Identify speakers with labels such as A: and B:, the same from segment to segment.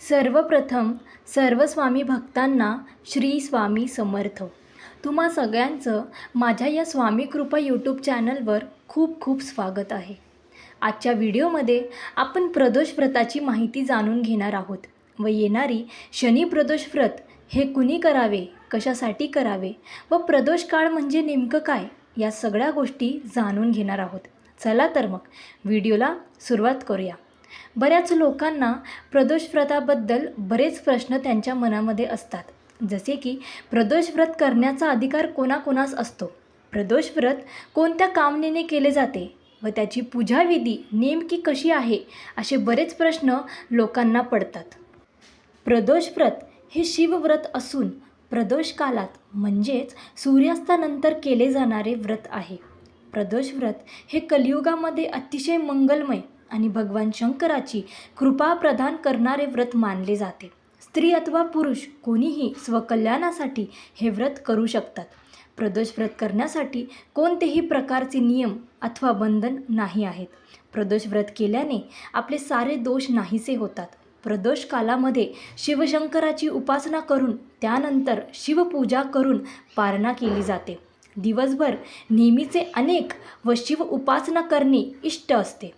A: सर्वप्रथम सर्व स्वामी भक्तांना श्री स्वामी समर्थ. तुम्हा सगळ्यांचं माझ्या या स्वामी कृपा यूट्यूब चॅनलवर खूप खूप स्वागत आहे. आजच्या व्हिडिओमध्ये आपण प्रदोष व्रताची माहिती जाणून घेणार आहोत व येणारी शनी प्रदोष व्रत हे कुणी करावे कशासाठी करावे व प्रदोष काळ म्हणजे नेमकं काय या सगळ्या गोष्टी जाणून घेणार आहोत. चला तर मग व्हिडिओला सुरुवात करूया. बऱ्याच लोकांना प्रदोष व्रताबद्दल बरेच प्रश्न त्यांच्या मनामध्ये असतात. जसे की प्रदोष व्रत करण्याचा अधिकार कोणाकोणास असतो? प्रदोष व्रत कोणत्या कामनेने केले जाते? व त्याची पूजाविधी नेमकी कशी आहे? असे बरेच प्रश्न लोकांना पडतात. प्रदोष व्रत हे शिवव्रत असून प्रदोष कालात म्हणजेच सूर्यास्तानंतर केले जाणारे व्रत आहे. प्रदोष व्रत हे कलियुगामध्ये अतिशय मंगलमय आणि भगवान शंकराची कृपा प्रदान करणारे व्रत मानले जाते. स्त्री अथवा पुरुष कोणीही स्वकल्याणासाठी हे व्रत करू शकतात. प्रदोष व्रत करण्यासाठी कोणतेही प्रकारचे नियम अथवा बंधन नाही आहेत. प्रदोष व्रत केल्याने आपले सारे दोष नाहीसे होतात. प्रदोष कालामध्ये शिवशंकराची उपासना करून त्यानंतर शिवपूजा करून पारणा केली जाते. दिवसभर नेहमीचे अनेक व शिव उपासना करणे इष्ट असते.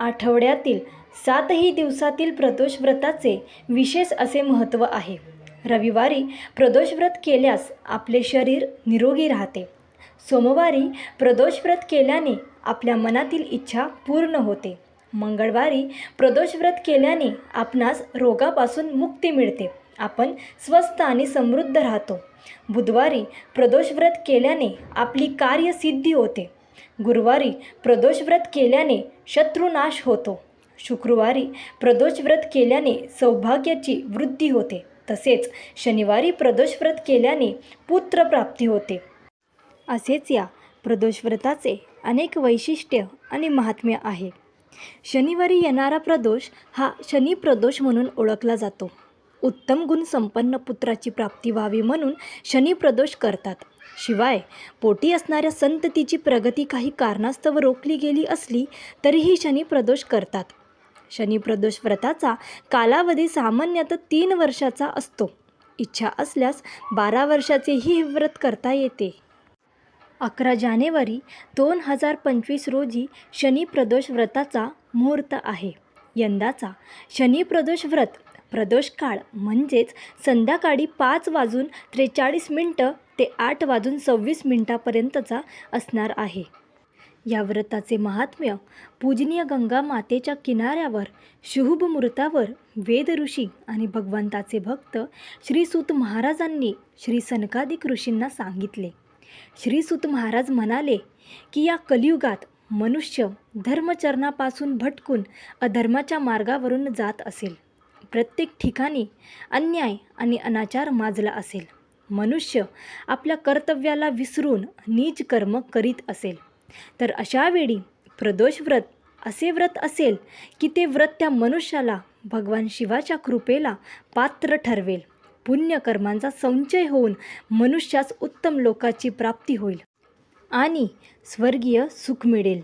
A: आठवड्यातील सातही दिवसातील प्रदोष व्रताचे विशेष असे महत्त्व आहे. रविवारी प्रदोष व्रत केल्यास आपले शरीर निरोगी राहते. सोमवारी प्रदोष व्रत केल्याने आपल्या मनातील इच्छा पूर्ण होते. मंगळवारी प्रदोष व्रत केल्याने आपणास रोगापासून मुक्ती मिळते. आपण स्वस्त आणि समृद्ध राहतो. बुधवारी प्रदोष व्रत केल्याने आपली कार्यसिद्धी होते. गुरुवारी प्रदोष व्रत केल्याने शत्रुनाश होतो. शुक्रवारी प्रदोष व्रत केल्याने सौभाग्याची वृद्धी होते. तसेच शनिवारी प्रदोष व्रत केल्याने पुत्रप्राप्ती होते. असेच या प्रदोष व्रताचे अनेक वैशिष्ट्य आणि महात्म्य आहे. शनिवारी येणारा प्रदोष हा शनी प्रदोष म्हणून ओळखला जातो. उत्तम गुण संपन्न पुत्राची प्राप्ती व्हावी म्हणून शनी प्रदोष करतात. शिवाय पोटी असणाऱ्या संततीची प्रगती काही कारणास्तव रोखली गेली असली तरीही शनी प्रदोष करतात. शनी प्रदोष व्रताचा कालावधी सामान्यतः तीन वर्षाचा असतो. इच्छा असल्यास बारा वर्षाचेही हे व्रत करता येते. अकरा जानेवारी दोन हजार पंचवीस रोजी शनी प्रदोष व्रताचा मुहूर्त आहे. यंदाचा शनी प्रदोष व्रत प्रदोष काळ म्हणजेच संध्याकाळी पाच वाजून त्रेचाळीस मिनटं ते आठ वाजून सव्वीस मिनटापर्यंतचा असणार आहे. या व्रताचे महात्म्य पूजनीय गंगा मातेच्या किनाऱ्यावर शुभ मुहूर्तावर वेद ऋषी आणि भगवंताचे भक्त श्रीसूत महाराजांनी श्री सनकादिक ऋषींना सांगितले. श्रीसूत महाराज म्हणाले की या कलियुगात मनुष्य धर्मचरणापासून भटकून अधर्माच्या मार्गावरून जात असेल. प्रत्येक ठिकाणी अन्याय आणि अनाचार माजला असेल. मनुष्य आपल्या कर्तव्याला विसरून नीच कर्म करीत असेल. तर अशा वेळी प्रदोष व्रत असे व्रत असेल की ते व्रत त्या मनुष्याला भगवान शिवाच्या कृपेला पात्र ठरवेल. पुण्यकर्मांचा संचय होऊन मनुष्यास उत्तम लोकाची प्राप्ती होईल. आणि स्वर्गीय सुख मिळेल.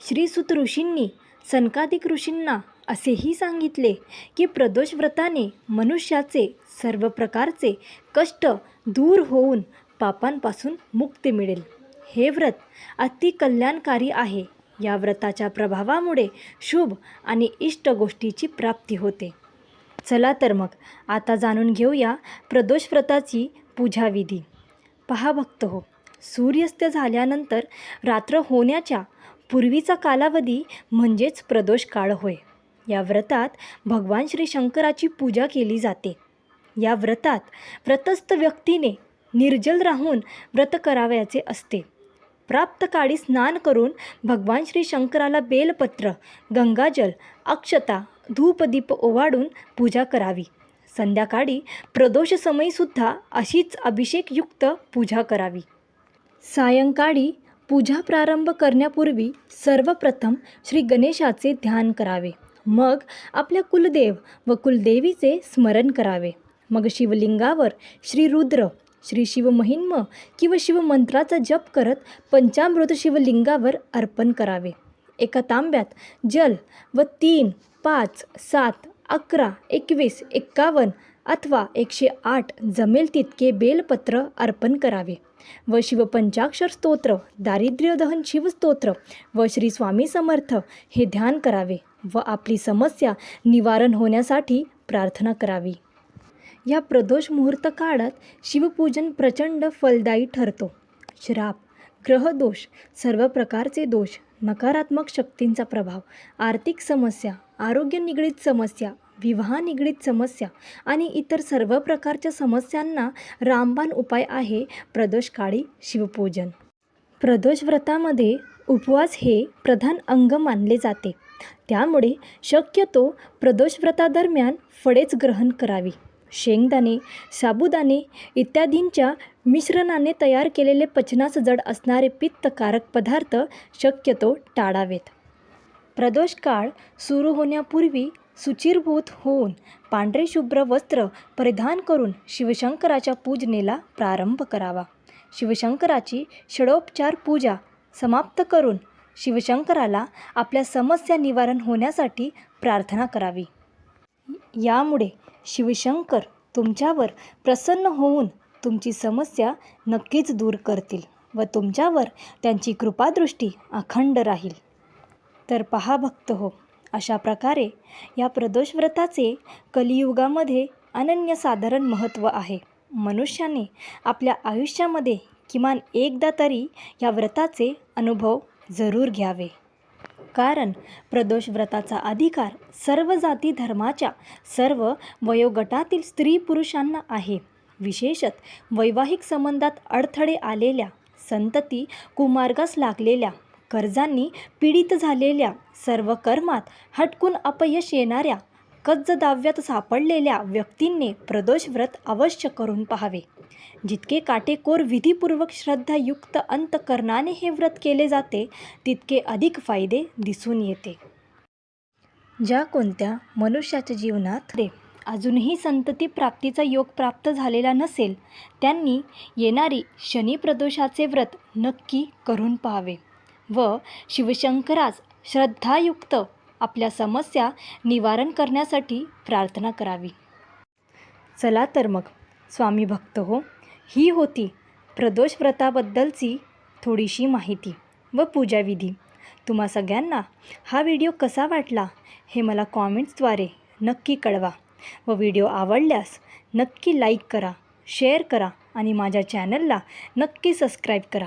A: श्रीसुत ऋषींनी सनकादिक ऋषींना असेही सांगितले की प्रदोष व्रताने मनुष्याचे सर्व प्रकारचे कष्ट दूर होऊन पापांपासून मुक्ती मिळेल. हे व्रत अति कल्याणकारी आहे. या व्रताच्या प्रभावामुळे शुभ आणि इष्ट गोष्टीची प्राप्ती होते. चला तर मग आता जाणून घेऊया प्रदोष व्रताची पूजाविधी. पहा भक्त हो सूर्यास्त झाल्यानंतर रात्र होण्याच्या पूर्वीचा कालावधी म्हणजेच प्रदोष काळ होय. या व्रतात भगवान श्री शंकराची पूजा केली जाते. या व्रतात व्रतस्थ व्यक्तीने निर्जल राहून व्रत करावयाचे असते. प्राप्त काळी स्नान करून भगवान श्री शंकराला बेलपत्र गंगाजल अक्षता धूपदीप ओवाडून पूजा करावी. संध्याकाळी प्रदोष समयीसुद्धा अशीच अभिषेकयुक्त पूजा करावी. सायंकाळी पूजा प्रारंभ करण्यापूर्वी सर्वप्रथम श्री गणेशाचे ध्यान करावे. मग आपल्या कुलदेव व कुलदेवीचे स्मरण करावे. मग शिवलिंगावर श्री रुद्र श्री शिवमहिन्म किंवा शिवमंत्राचा जप करत पंचामृत शिवलिंगावर अर्पण करावे. एका तांब्यात जल व तीन पाच सात अकरा एकवीस एक्कावन्न अथवा एकशे आठ जमेल तितके बेलपत्र अर्पण करावे. व शिवपंचाक्षर स्तोत्र दारिद्र्यदहन शिवस्तोत्र व श्री स्वामी समर्थ हे ध्यान करावे व आपली समस्या निवारण होण्यासाठी प्रार्थना करावी. या प्रदोष मुहूर्त काळात शिवपूजन प्रचंड फलदायी ठरतो. श्राप ग्रहदोष सर्व प्रकारचे दोष नकारात्मक शक्तींचा प्रभाव आर्थिक समस्या आरोग्य निगडीत समस्या विवाह निगडीत समस्या आणि इतर सर्व प्रकारच्या समस्यांना रामबाण उपाय आहे प्रदोष काळी शिवपूजन. प्रदोष व्रतामध्ये उपवास हे प्रधान अंग मानले जाते. त्यामुळे शक्यतो प्रदोष व्रतादरम्यान फळेच ग्रहण करावी. शेंगदाणे साबुदाणे इत्यादींच्या मिश्रणाने तयार केलेले पचनास जड असणारे पित्तकारक पदार्थ शक्यतो टाळावेत. प्रदोष काळ सुरू होण्यापूर्वी सुचिरभूत होऊन पांढरे शुभ्र वस्त्र परिधान करून शिवशंकराच्या पूजनेला प्रारंभ करावा. शिवशंकराची षडोपचार पूजा समाप्त करून शिवशंकराला आपल्या समस्या निवारण होण्यासाठी प्रार्थना करावी. यामुळे शिवशंकर तुमच्यावर प्रसन्न होऊन तुमची समस्या नक्कीच दूर करतील व तुमच्यावर त्यांची कृपादृष्टी अखंड राहील. तर पहा भक्त हो अशा प्रकारे या प्रदोष व्रताचे कलियुगामध्ये अनन्यसाधारण महत्त्व आहे. मनुष्याने आपल्या आयुष्यामध्ये किमान एकदा तरी या व्रताचे अनुभव जरूर घ्यावे. कारण प्रदोष व्रताचा अधिकार सर्व जाती धर्माच्या सर्व वयोगटातील स्त्री पुरुषांना आहे. विशेषत वैवाहिक संबंधात अडथळे आलेल्या संतती कुमार्गास लागलेल्या कर्जांनी पीडित झालेल्या सर्व कर्मात हटकून अपयश येणाऱ्या कज्ज दाव्यात सापडलेल्या व्यक्तींनी प्रदोष व्रत अवश्य करून पाहावे. जितके काटेकोर विधीपूर्वक श्रद्धायुक्त अंतकरणाने हे व्रत केले जाते तितके अधिक फायदे दिसून येते. ज्या कोणत्या मनुष्याच्या जीवनात रे अजूनही संतती प्राप्तीचा योग प्राप्त झालेला नसेल त्यांनी येणारी शनी प्रदोषाचे व्रत नक्की करून पाहावे. व शिवशंकरास श्रद्धायुक्त आपल्या समस्या निवारण करण्यासाठी प्रार्थना करावी. चला तर मग स्वामी भक्त हो ही होती प्रदोष व्रताबद्दलची थोडीशी माहिती व पूजाविधी तुम्हा सगळ्यांना हा व्हिडिओ कसा वाटला हे मला कॉमेंट्सद्वारे नक्की कळवा व व्हिडिओ आवडल्यास नक्की लाईक करा शेअर करा आणि माझ्या चॅनलला नक्की सबस्क्राईब करा.